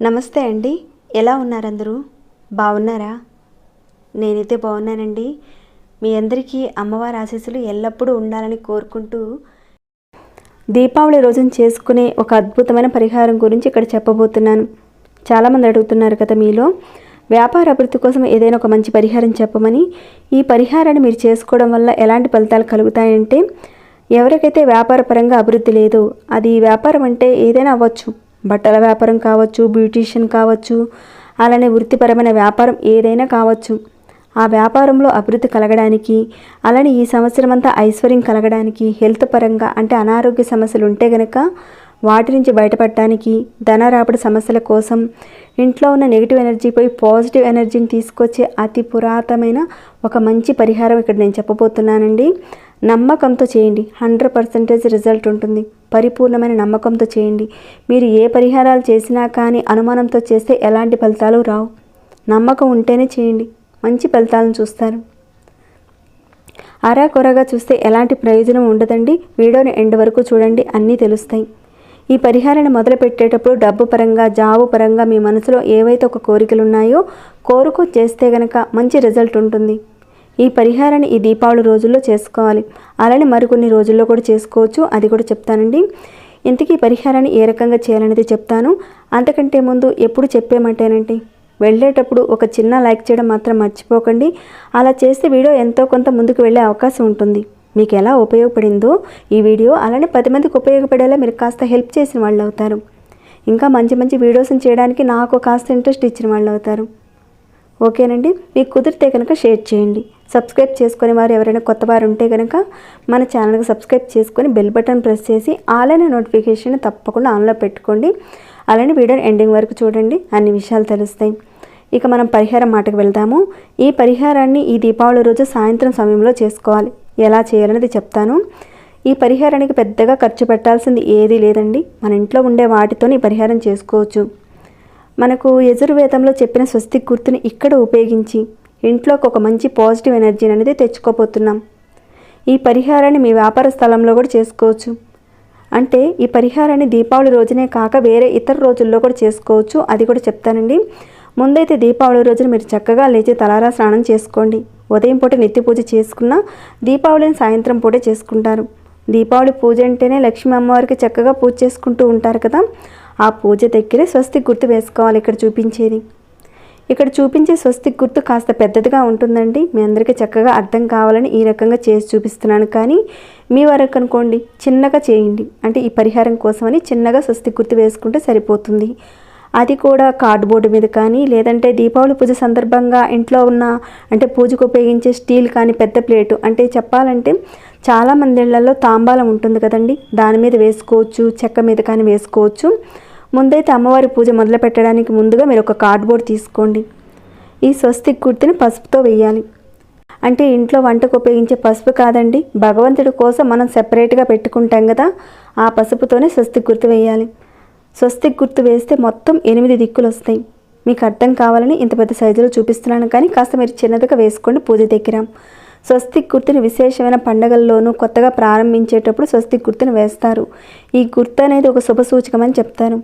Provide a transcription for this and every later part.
నమస్తే అండి. ఎలా ఉన్నారు అందరూ బాగున్నారా? నేనైతే బాగున్నానండి. మీ అందరికీ అమ్మవారి ఆశీస్సులు ఎల్లప్పుడూ ఉండాలని కోరుకుంటూ దీపావళి రోజున చేసుకునే ఒక అద్భుతమైన పరిహారం గురించి ఇక్కడ చెప్పబోతున్నాను. చాలామంది అడుగుతున్నారు కదా మీలో. వ్యాపార అభివృద్ధి కోసం ఏదైనా ఒక మంచి పరిహారం చెప్పమని ఈ పరిహారాన్ని మీరు చేసుకోవడం వల్ల ఎలాంటి ఫలితాలు కలుగుతాయంటే ఎవరికైతే వ్యాపార పరంగా అభివృద్ధి లేదో అది వ్యాపారం అంటే ఏదైనా అవ్వచ్చు. బట్టల వ్యాపారం కావచ్చు బ్యూటీషియన్ కావచ్చు అలానే వృత్తిపరమైన వ్యాపారం ఏదైనా కావచ్చు. ఆ వ్యాపారంలో అభివృద్ధి కలగడానికి అలానే ఈ సంవత్సరం అంతా ఐశ్వర్యం కలగడానికి హెల్త్ పరంగా అంటే అనారోగ్య సమస్యలు ఉంటే గనక వాటి నుంచి బయటపడటానికి ధన రాబడి సమస్యల కోసం ఇంట్లో ఉన్న నెగిటివ్ ఎనర్జీపై పాజిటివ్ ఎనర్జీని తీసుకొచ్చే అతి పురాతనమైన ఒక మంచి పరిహారం ఇక్కడ నేను చెప్పబోతున్నానండి. నమ్మకంతో చేయండి. హండ్రెడ్ పర్సెంటేజ్ రిజల్ట్ ఉంటుంది. పరిపూర్ణమైన నమ్మకంతో చేయండి. మీరు ఏ పరిహారాలు చేసినా కానీ అనుమానంతో చేస్తే ఎలాంటి ఫలితాలు రావు. నమ్మకం ఉంటేనే చేయండి. మంచి ఫలితాలను చూస్తారు. అరాకొరగా చూస్తే ఎలాంటి ప్రయోజనం ఉండదండి. వీడియోని ఎండ్ వరకు చూడండి. అన్నీ తెలుస్తాయి. ఈ పరిహారాన్ని మొదలుపెట్టేటప్పుడు డబ్బు పరంగా జాబు పరంగా మీ మనసులో ఏవైతే ఒక కోరికలు ఉన్నాయో కోరుకు చేస్తే గనక మంచి రిజల్ట్ ఉంటుంది. ఈ పరిహారాన్ని ఈ దీపావళి రోజుల్లో చేసుకోవాలి. అలానే మరికొన్ని రోజుల్లో కూడా చేసుకోవచ్చు. అది కూడా చెప్తానండి. ఇంతకీ పరిహారాన్ని ఏ రకంగా చేయాలనేది చెప్తాను. అంతకంటే ముందు ఎప్పుడు చెప్పేమంటేనండి వెళ్ళేటప్పుడు ఒక చిన్న లైక్ చేయడం మాత్రం మర్చిపోకండి. అలా చేస్తే వీడియో ఎంతో కొంత ముందుకు వెళ్ళే అవకాశం ఉంటుంది. మీకు ఎలా ఉపయోగపడిందో ఈ వీడియో అలానే పది మందికి ఉపయోగపడేలా మీరు కాస్త హెల్ప్ చేసిన వాళ్ళు అవుతారు. ఇంకా మంచి మంచి వీడియోస్ని చేయడానికి నాకు కాస్త ఇంట్రెస్ట్ ఇచ్చిన వాళ్ళు అవుతారు. ఓకేనండి? మీకు కుదిరితే కనుక షేర్ చేయండి. సబ్స్క్రైబ్ చేసుకునే వారు ఎవరైనా కొత్త వారు ఉంటే కనుక మన ఛానల్కి సబ్స్క్రైబ్ చేసుకొని బెల్ బటన్ ప్రెస్ చేసి ఆలైన నోటిఫికేషన్ తప్పకుండా ఆన్లో పెట్టుకోండి. అలానే వీడియో ఎండింగ్ వరకు చూడండి. అన్ని విషయాలు తెలుస్తాయి. ఇక మనం పరిహారం మాటకు వెళ్దాము. ఈ పరిహారాన్ని ఈ దీపావళి రోజు సాయంత్రం సమయంలో చేసుకోవాలి. ఎలా చేయాలనేది చెప్తాను. ఈ పరిహారానికి పెద్దగా ఖర్చు పెట్టాల్సింది ఏదీ లేదండి. మన ఇంట్లో ఉండే వాటితో ఈ పరిహారం చేసుకోవచ్చు. మనకు యజుర్వేదంలో చెప్పిన స్వస్తి గుర్తుని ఇక్కడ ఉపయోగించి ఇంట్లోకి ఒక మంచి పాజిటివ్ ఎనర్జీని అనేది తెచ్చుకోబోతున్నాం. ఈ పరిహారాన్ని మీ వ్యాపార స్థలంలో కూడా చేసుకోవచ్చు. అంటే ఈ పరిహారాన్ని దీపావళి రోజునే కాక వేరే ఇతర రోజుల్లో కూడా చేసుకోవచ్చు. అది కూడా చెప్తానండి. ముందైతే దీపావళి రోజున మీరు చక్కగా లేచి తలారా స్నానం చేసుకోండి. ఉదయం పూట నిత్య పూజ చేసుకున్న దీపావళిని సాయంత్రం పూటే చేసుకుంటారు. దీపావళి పూజ అంటేనే లక్ష్మీ అమ్మవారికి చక్కగా పూజ చేసుకుంటూ ఉంటారు కదా. ఆ పూజ దగ్గరే స్వస్తి గుర్తు వేసుకోవాలి ఇక్కడ చూపించేది. ఇక్కడ చూపించే స్వస్తి గుర్తు కాస్త పెద్దదిగా ఉంటుందండి. మీ అందరికీ చక్కగా అర్థం కావాలని ఈ రకంగా చేసి చూపిస్తున్నాను. కానీ మీ వరకు అనుకోండి చిన్నగా చేయండి. అంటే ఈ పరిహారం కోసమని చిన్నగా స్వస్తి గుర్తు వేసుకుంటే సరిపోతుంది. అది కూడా కార్డ్బోర్డు మీద కానీ లేదంటే దీపావళి పూజ సందర్భంగా ఇంట్లో ఉన్న అంటే పూజకు ఉపయోగించే స్టీల్ కానీ పెద్ద ప్లేటు అంటే చెప్పాలంటే చాలా మంది ఇళ్ళలో తాంబాలం ఉంటుంది కదండి. దాని మీద వేసుకోవచ్చు చెక్క మీద కానీ వేసుకోవచ్చు. ముందైతే అమ్మవారి పూజ మొదలు పెట్టడానికి ముందుగా మీరు ఒక కార్డ్బోర్డ్ తీసుకోండి. ఈ స్వస్తిక్ గుర్తుని పసుపుతో వేయాలి. అంటే ఇంట్లో వంటకు ఉపయోగించే పసుపు కాదండి. భగవంతుడి కోసం మనం సెపరేట్గా పెట్టుకుంటాం కదా ఆ పసుపుతోనే స్వస్తి గుర్తు వేయాలి. స్వస్తిక్ గుర్తు వేస్తే మొత్తం ఎనిమిది దిక్కులు వస్తాయి. మీకు అర్థం కావాలని ఇంత పెద్ద సైజులో చూపిస్తున్నాను కానీ కాస్త మీరు చిన్నదిగా వేసుకోండి పూజ దగ్గర. స్వస్తిక్ గుర్తుని విశేషమైన పండగల్లోనూ కొత్తగా ప్రారంభించేటప్పుడు స్వస్తిక్ గుర్తును వేస్తారు. ఈ గుర్తు అనేది ఒక శుభ సూచకమని చెప్తారు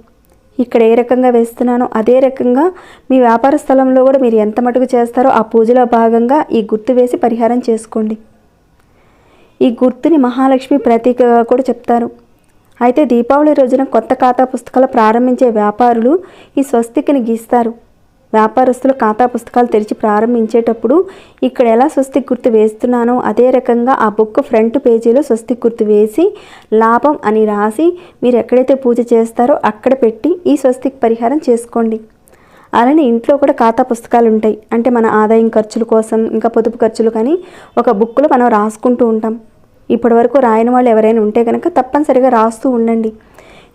ఇక్కడ ఏ రకంగా వేస్తున్నానో అదే రకంగా మీ వ్యాపార స్థలంలో కూడా మీరు ఎంత మటుకు చేస్తారో ఆ పూజలో భాగంగా ఈ గుర్తు వేసి పరిహారం చేసుకోండి. ఈ గుర్తుని మహాలక్ష్మి ప్రతీకగా కూడా చెప్తారు. అయితే దీపావళి రోజున కొత్త ఖాతా పుస్తకాలు ప్రారంభించే వ్యాపారులు ఈ స్వస్తికని గీస్తారు. వ్యాపారస్తులు ఖాతా పుస్తకాలు తెరిచి ప్రారంభించేటప్పుడు ఇక్కడ ఎలా స్వస్తి గుర్తు వేస్తున్నానో అదే రకంగా ఆ బుక్ ఫ్రంట్ పేజీలో స్వస్తి గుర్తు వేసి లాభం అని రాసి మీరు ఎక్కడైతే పూజ చేస్తారో అక్కడ పెట్టి ఈ స్వస్తికి పరిహారం చేసుకోండి. అలానే ఇంట్లో కూడా ఖాతా పుస్తకాలు ఉంటాయి. అంటే మన ఆదాయం ఖర్చుల కోసం ఇంకా పొదుపు ఖర్చులు కానీ ఒక బుక్లో మనం రాసుకుంటూ ఉంటాం. ఇప్పటి వరకు రాయని వాళ్ళు ఎవరైనా ఉంటే కనుక తప్పనిసరిగా రాస్తూ ఉండండి.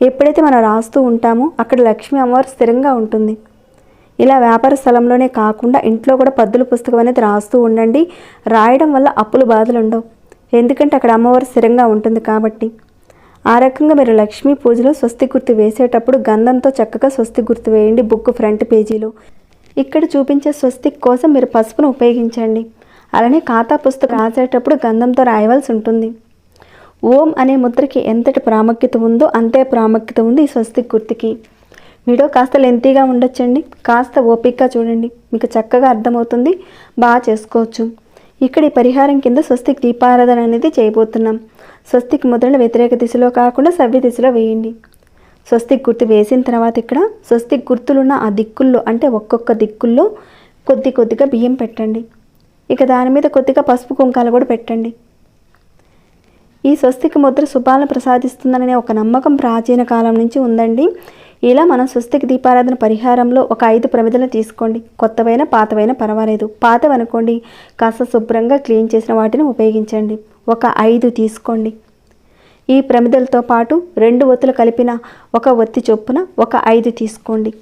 ఎప్పుడైతే మనం రాస్తూ ఉంటామో అక్కడ లక్ష్మీ అమ్మవారు స్థిరంగా ఉంటుంది. ఇలా వ్యాపార స్థలంలోనే కాకుండా ఇంట్లో కూడా పద్దుల పుస్తకం అనేది రాస్తూ ఉండండి. రాయడం వల్ల అప్పులు బాధలు ఉండవు. ఎందుకంటే అక్కడ అమ్మవారు స్థిరంగా ఉంటుంది కాబట్టి. ఆ రకంగా మీరు లక్ష్మీ పూజలో స్వస్తి గుర్తు వేసేటప్పుడు గంధంతో చక్కగా స్వస్తి గుర్తు వేయండి బుక్ ఫ్రంట్ పేజీలో. ఇక్కడ చూపించే స్వస్తిక్ కోసం మీరు పసుపును ఉపయోగించండి. అలానే ఖాతా పుస్తకం రాసేటప్పుడు గంధంతో రాయవలసి ఉంటుంది. ఓం అనే ముద్రకి ఎంతటి ప్రాముఖ్యత ఉందో అంతే ప్రాముఖ్యత ఉంది ఈ స్వస్తిక్ గుర్తుకి వీడియో కాస్త లెంతీగా ఉండొచ్చండి. కాస్త ఓపికగా చూడండి. మీకు చక్కగా అర్థమవుతుంది. బాగా చేసుకోవచ్చు. ఇక్కడ ఈ పరిహారం కింద స్వస్తిక్ దీపారాధన అనేది చేయబోతున్నాం. స్వస్తిక్ ముద్రను వ్యతిరేక దిశలో కాకుండా సవ్య దిశలో వేయండి. స్వస్తిక్ గుర్తు వేసిన తర్వాత ఇక్కడ స్వస్తిక్ గుర్తులున్న ఆ దిక్కుల్లో అంటే ఒక్కొక్క దిక్కుల్లో కొద్ది కొద్దిగా బియ్యం పెట్టండి. ఇక దాని మీద కొద్దిగా పసుపు కుంకాలు కూడా పెట్టండి. ఈ స్వస్తికి ముద్ర శుభాలను ప్రసాదిస్తుందనే ఒక నమ్మకం ప్రాచీన కాలం నుంచి ఉందండి. ఇలా మనం స్వస్తికి దీపారాధన పరిహారంలో ఒక ఐదు ప్రమిదలను తీసుకోండి. కొత్తవైన పాతవైన పర్వాలేదు. పాతవనుకోండి కాస్త శుభ్రంగా క్లీన్ చేసిన వాటిని ఉపయోగించండి. ఒక ఐదు తీసుకోండి. ఈ ప్రమిదలతో పాటు రెండు ఒత్తులు కలిపిన ఒక ఒత్తి చొప్పున ఒక ఐదు తీసుకోండి.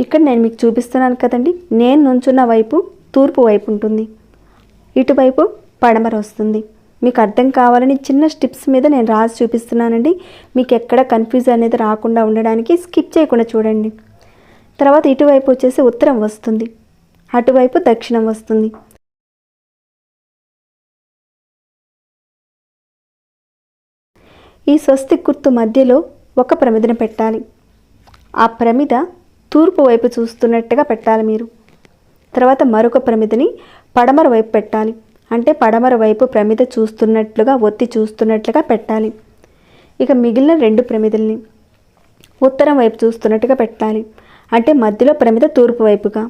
ఇక్కడ నేను మీకు చూపిస్తున్నాను కదండి. నేను నుంచున్న వైపు తూర్పు వైపు ఉంటుంది. ఇటువైపు పడమర వస్తుంది. మీకు అర్థం కావాలని చిన్న స్టిప్స్ మీద నేను రాసి చూపిస్తున్నానండి. మీకు ఎక్కడ కన్ఫ్యూజ్ అనేది రాకుండా ఉండడానికి స్కిప్ చేయకుండా చూడండి. తర్వాత ఇటువైపు వచ్చేసి ఉత్తరం వస్తుంది. అటువైపు దక్షిణం వస్తుంది. ఈ స్వస్తి గుర్తు మధ్యలో ఒక ప్రమిదను పెట్టాలి. ఆ ప్రమిద తూర్పు వైపు చూస్తున్నట్టుగా పెట్టాలి మీరు. తర్వాత మరొక ప్రమిదని పడమర వైపు పెట్టాలి. అంటే పడమర వైపు ప్రమిద చూస్తున్నట్లుగా ఒత్తి చూస్తున్నట్లుగా పెట్టాలి. ఇక మిగిలిన రెండు ప్రమిదల్ని ఉత్తరం వైపు చూస్తున్నట్టుగా పెట్టాలి. అంటే మధ్యలో ప్రమిద తూర్పు వైపుగా.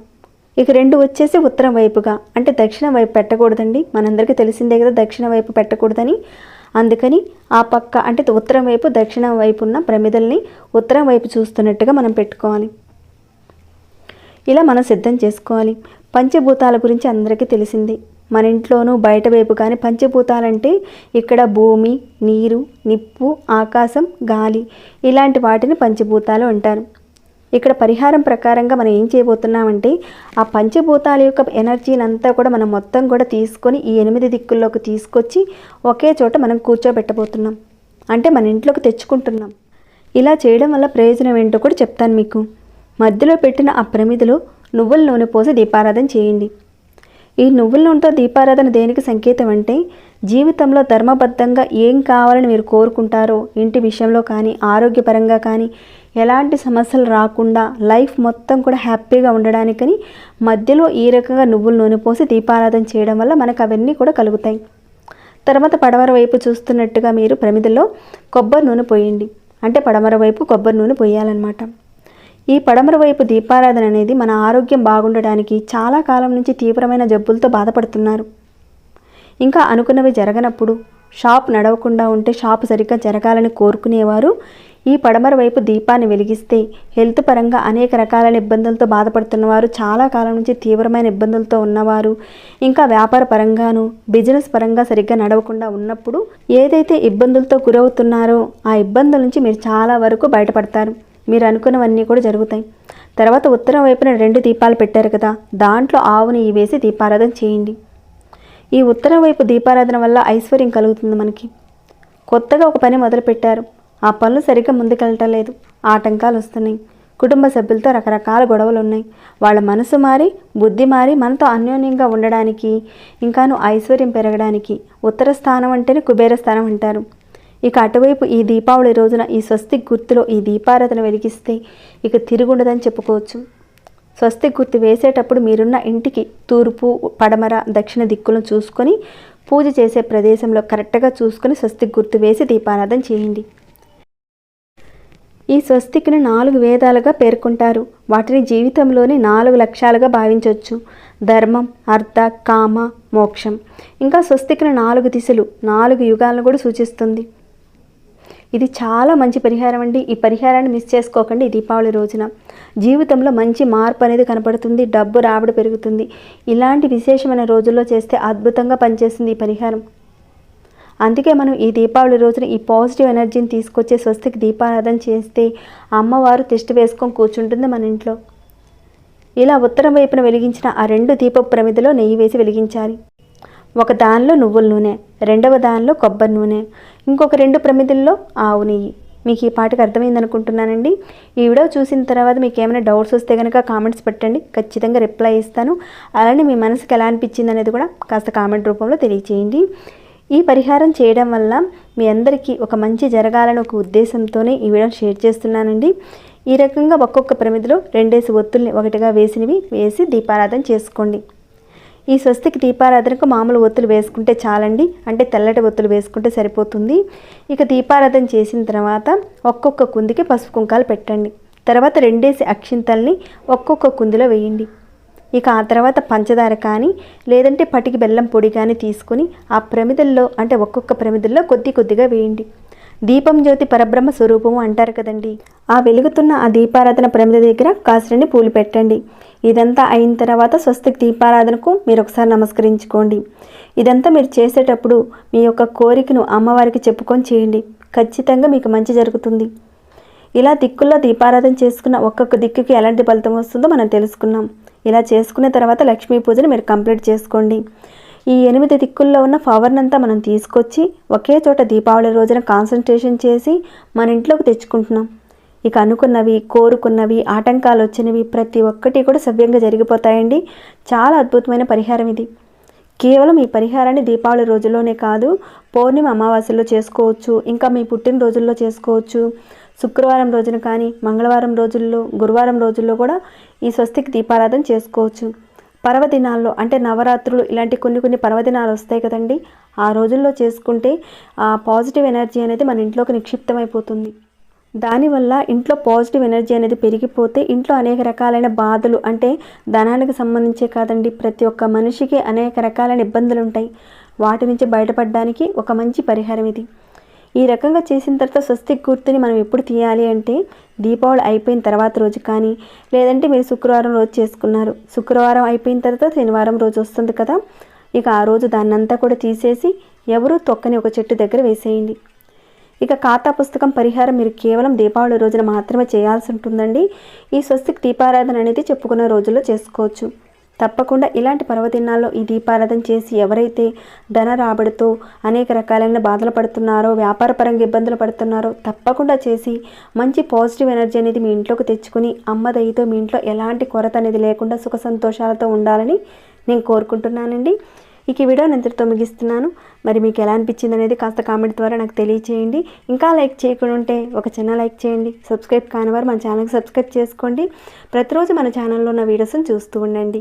ఇక రెండు వచ్చేసి ఉత్తరం వైపుగా. అంటే దక్షిణ వైపు పెట్టకూడదండి. మనందరికీ తెలిసిందే కదా దక్షిణ వైపు పెట్టకూడదని. అందుకని ఆ పక్క అంటే ఉత్తరం వైపు దక్షిణ వైపు ఉన్న ప్రమిదల్ని ఉత్తరం వైపు చూస్తున్నట్టుగా మనం పెట్టుకోవాలి. ఇలా మనం సిద్ధం చేసుకోవాలి. పంచభూతాల గురించి అందరికీ తెలిసింది. మన ఇంట్లోనూ బయట వైపు కానీ పంచభూతాలంటే ఇక్కడ భూమి నీరు నిప్పు ఆకాశం గాలి ఇలాంటి వాటిని పంచభూతాలు అంటారు. ఇక్కడ పరిహారం ప్రకారంగా మనం ఏం చేయబోతున్నామంటే ఆ పంచభూతాల యొక్క ఎనర్జీని అంతా కూడా మనం మొత్తం కూడా తీసుకొని ఈ ఎనిమిది దిక్కుల్లోకి తీసుకొచ్చి ఒకే చోట మనం కూర్చోబెట్టబోతున్నాం. అంటే మన ఇంట్లోకి తెచ్చుకుంటున్నాం. ఇలా చేయడం వల్ల ప్రయోజనం ఏంటో కూడా చెప్తాను మీకు. మధ్యలో పెట్టిన ఆ ప్రమిదిలో నువ్వుల నూనె పోసి దీపారాధన చేయండి. ఈ నువ్వుల నూనెతో దీపారాధన దేనికి సంకేతం అంటే జీవితంలో ధర్మబద్ధంగా ఏం కావాలని మీరు కోరుకుంటారో ఇంటి విషయంలో కానీ ఆరోగ్యపరంగా కానీ ఎలాంటి సమస్యలు రాకుండా లైఫ్ మొత్తం కూడా హ్యాపీగా ఉండడానికని మధ్యలో ఈ రకంగా నువ్వుల నూనె పోసి దీపారాధన చేయడం వల్ల మనకు అవన్నీ కూడా కలుగుతాయి. తర్వాత పడమర వైపు చూస్తున్నట్టుగా మీరు ప్రమిదలో కొబ్బరి నూనె పోయండి. అంటే పడమర వైపు కొబ్బరి నూనె పోయాలన్నమాట. ఈ పడమర వైపు దీపారాధన అనేది మన ఆరోగ్యం బాగుండడానికి చాలా కాలం నుంచి తీవ్రమైన జబ్బులతో బాధపడుతున్నారు. ఇంకా అనుకున్నవి జరగనప్పుడు షాప్ నడవకుండా ఉంటే షాప్ సరిగ్గా జరగాలని కోరుకునేవారు. ఈ పడమర వైపు దీపాన్ని వెలిగిస్తే హెల్త్ పరంగా అనేక రకాలైన ఇబ్బందులతో బాధపడుతున్నవారు చాలా కాలం నుంచి తీవ్రమైన ఇబ్బందులతో ఉన్నవారు. ఇంకా వ్యాపార పరంగాను బిజినెస్ పరంగా సరిగ్గా నడవకుండా ఉన్నప్పుడు ఏదైతే ఇబ్బందులతో గురవుతున్నారో ఆ ఇబ్బందుల నుంచి మీరు చాలా వరకు బయటపడతారు. మీరు అనుకున్నవన్నీ కూడా జరుగుతాయి. తర్వాత ఉత్తరం వైపున రెండు దీపాలు పెట్టారు కదా దాంట్లో ఆవు నెయ్యి వేసి దీపారాధన చేయండి. ఈ ఉత్తరం వైపు దీపారాధన వల్ల ఐశ్వర్యం కలుగుతుంది మనకి. కొత్తగా ఒక పని మొదలుపెట్టారు. ఆ పనులు సరిగ్గా ముందుకెళ్ళటం లేదు. ఆటంకాలు వస్తున్నాయి. కుటుంబ సభ్యులతో రకరకాల గొడవలు ఉన్నాయి. వాళ్ళ మనసు మారి బుద్ధి మారి మనతో అన్యోన్యంగా ఉండడానికి ఇంకాను ఐశ్వర్యం పెరగడానికి ఉత్తర స్థానం అంటేనే కుబేర స్థానం అంటారు. ఇక అటువైపు ఈ దీపావళి రోజున ఈ స్వస్తిక్ గుర్తులో ఈ దీపారాధన వెలిగిస్తే ఇక తిరుగుండదని చెప్పుకోవచ్చు. స్వస్తిక్ గుర్తు వేసేటప్పుడు మీరున్న ఇంటికి తూర్పు పడమర దక్షిణ దిక్కులను చూసుకొని పూజ చేసే ప్రదేశంలో కరెక్ట్గా చూసుకొని స్వస్తిక్ గుర్తు వేసి దీపారాధన చేయండి. ఈ స్వస్తిక్ని నాలుగు వేదాలుగా పేర్కొంటారు. వాటిని జీవితంలోని నాలుగు లక్ష్యాలుగా భావించవచ్చు ధర్మం అర్థ కామ మోక్షం. ఇంకా స్వస్తిక్ని నాలుగు దిశలు నాలుగు యుగాలను కూడా సూచిస్తుంది. ఇది చాలా మంచి పరిహారం అండి. ఈ పరిహారాన్ని మిస్ చేసుకోకండి ఈ దీపావళి రోజున. జీవితంలో మంచి మార్పు అనేది కనపడుతుంది డబ్బు రాబడి పెరుగుతుంది. ఇలాంటి విశేషమైన రోజుల్లో చేస్తే అద్భుతంగా పనిచేస్తుంది ఈ పరిహారం. అందుకే మనం ఈ దీపావళి రోజున ఈ పాజిటివ్ ఎనర్జీని తీసుకొచ్చే స్వస్తికి దీపారాధన చేస్తే అమ్మవారు తిష్టి వేసుకొని కూర్చుంటుంది మన ఇంట్లో. ఇలా ఉత్తరం వైపున వెలిగించిన ఆ రెండు దీపపు ప్రమిదలో నెయ్యి వేసి వెలిగించాలి. ఒక దానిలో నువ్వుల నూనె రెండవ దానిలో కొబ్బరి నూనె ఇంకొక రెండు ప్రమిదల్లో ఆవు నెయ్యి. మీకు ఈ పాటకు అర్థమైంది అనుకుంటున్నానండి. ఈ వీడియో చూసిన తర్వాత మీకు ఏమైనా డౌట్స్ వస్తే కనుక కామెంట్స్ పెట్టండి. ఖచ్చితంగా రిప్లై ఇస్తాను. అలానే మీ మనసుకు ఎలా అనిపించింది అనేది కూడా కాస్త కామెంట్ రూపంలో తెలియచేయండి. ఈ పరిహారం చేయడం వల్ల మీ అందరికీ ఒక మంచి జరగాలని ఒక ఉద్దేశంతోనే ఈ వీడియో షేర్ చేస్తున్నానండి. ఈ రకంగా ఒక్కొక్క ప్రమిదిలో రెండేసి ఒత్తుల్ని ఒకటిగా వేసినవి వేసి దీపారాధన చేసుకోండి. ఈ స్వస్తికి దీపారాధనకు మామూలు ఒత్తులు వేసుకుంటే చాలండి. అంటే తెల్లటి ఒత్తులు వేసుకుంటే సరిపోతుంది. ఇక దీపారాధన చేసిన తర్వాత ఒక్కొక్క కుందికి పసుపు కుంకాలు పెట్టండి. తర్వాత రెండేసి అక్షింతల్ని ఒక్కొక్క కుందిలో వేయండి. ఇక ఆ తర్వాత పంచదార కానీ లేదంటే పటికి బెల్లం పొడి కానీ తీసుకుని ఆ ప్రమిదల్లో అంటే ఒక్కొక్క ప్రమిదల్లో కొద్ది కొద్దిగా వేయండి. దీపం జ్యోతి పరబ్రహ్మ స్వరూపము అంటారు కదండి. ఆ వెలుగుతున్న ఆ దీపారాధన ప్రమిద దగ్గర కాసులని పూలు పెట్టండి ఇదంతా అయిన తర్వాత స్వస్తికి దీపారాధనకు మీరు ఒకసారి నమస్కరించుకోండి. ఇదంతా మీరు చేసేటప్పుడు మీ యొక్క కోరికను అమ్మవారికి చెప్పుకొని చేయండి. ఖచ్చితంగా మీకు మంచి జరుగుతుంది. ఇలా దిక్కుల్లో దీపారాధన చేసుకున్న ఒక్కొక్క దిక్కుకి ఎలాంటి ఫలితం వస్తుందో మనం తెలుసుకున్నాం. ఇలా చేసుకున్న తర్వాత లక్ష్మీ పూజను మీరు కంప్లీట్ చేసుకోండి. ఈ ఎనిమిది దిక్కుల్లో ఉన్న ఫవర్నంతా మనం తీసుకొచ్చి ఒకే చోట దీపావళి రోజున కాన్సన్ట్రేషన్ చేసి మన ఇంట్లోకి తెచ్చుకుంటున్నాం. ఇక అనుకున్నవి కోరుకున్నవి ఆటంకాలు వచ్చినవి ప్రతి ఒక్కటి కూడా సవ్యంగా జరిగిపోతాయండి. చాలా అద్భుతమైన పరిహారం ఇది. కేవలం ఈ పరిహారాన్ని దీపావళి రోజుల్లోనే కాదు పౌర్ణిమ అమావాస్యలో చేసుకోవచ్చు ఇంకా మీ పుట్టినరోజుల్లో చేసుకోవచ్చు. శుక్రవారం రోజున కానీ మంగళవారం రోజుల్లో గురువారం రోజుల్లో కూడా ఈ స్వస్తికి దీపారాధన చేసుకోవచ్చు. పర్వదినాల్లో అంటే నవరాత్రులు ఇలాంటి కొన్ని కొన్ని పర్వదినాలు వస్తాయి కదండి. ఆ రోజుల్లో చేసుకుంటే ఆ పాజిటివ్ ఎనర్జీ అనేది మన ఇంట్లోకి నిక్షిప్తమైపోతుంది. దానివల్ల ఇంట్లో పాజిటివ్ ఎనర్జీ అనేది పెరిగిపోతే ఇంట్లో అనేక రకాలైన బాధలు అంటే ధనానికి సంబంధించే కాదండి. ప్రతి ఒక్క మనిషికి అనేక రకాలైన ఇబ్బందులు ఉంటాయి వాటి నుంచి బయటపడడానికి ఒక మంచి పరిహారం ఇది. ఈ రకంగా చేసిన తర్వాత స్వస్తిక్ గుర్తుని మనం ఎప్పుడు తీయాలి అంటే దీపావళి అయిపోయిన తర్వాత రోజు కానీ లేదంటే మీరు శుక్రవారం రోజు చేసుకున్నారు. శుక్రవారం అయిపోయిన తర్వాత శనివారం రోజు వస్తుంది కదా. ఇక ఆ రోజు దాన్నంతా కూడా తీసేసి ఎవరూ తొక్కని ఒక చెట్టు దగ్గర వేసేయండి. ఇక ఖాతా పుస్తకం పరిహారం మీరు కేవలం దీపావళి రోజున మాత్రమే చేయాల్సి ఉంటుందండి. ఈ స్వస్తిక్ దీపారాధన అనేది చెప్పుకున్న రోజుల్లో చేసుకోవచ్చు. తప్పకుండా ఇలాంటి పర్వదినాల్లో ఈ దీపారాధన చేసి ఎవరైతే ధన రాబడితో అనేక రకాలైన బాధలు పడుతున్నారో వ్యాపారపరంగా ఇబ్బందులు పడుతున్నారో తప్పకుండా చేసి మంచి పాజిటివ్ ఎనర్జీ అనేది మీ ఇంట్లోకి తెచ్చుకుని అమ్మ దయతో మీ ఇంట్లో ఎలాంటి కొరత అనేది లేకుండా సుఖ సంతోషాలతో ఉండాలని నేను కోరుకుంటున్నానండి. ఇక ఈ వీడియో ఇంతటితో ముగిస్తున్నాను. మరి మీకు ఎలా అనిపించింది అనేది కాస్త కామెంట్ ద్వారా నాకు తెలియచేయండి. ఇంకా లైక్ చేయకుండా ఉంటే ఒక చిన్న లైక్ చేయండి. సబ్స్క్రైబ్ కానివారు మన ఛానల్కి సబ్స్క్రైబ్ చేసుకోండి. ప్రతిరోజు మన ఛానల్లో ఉన్న వీడియోస్ని చూస్తూ ఉండండి.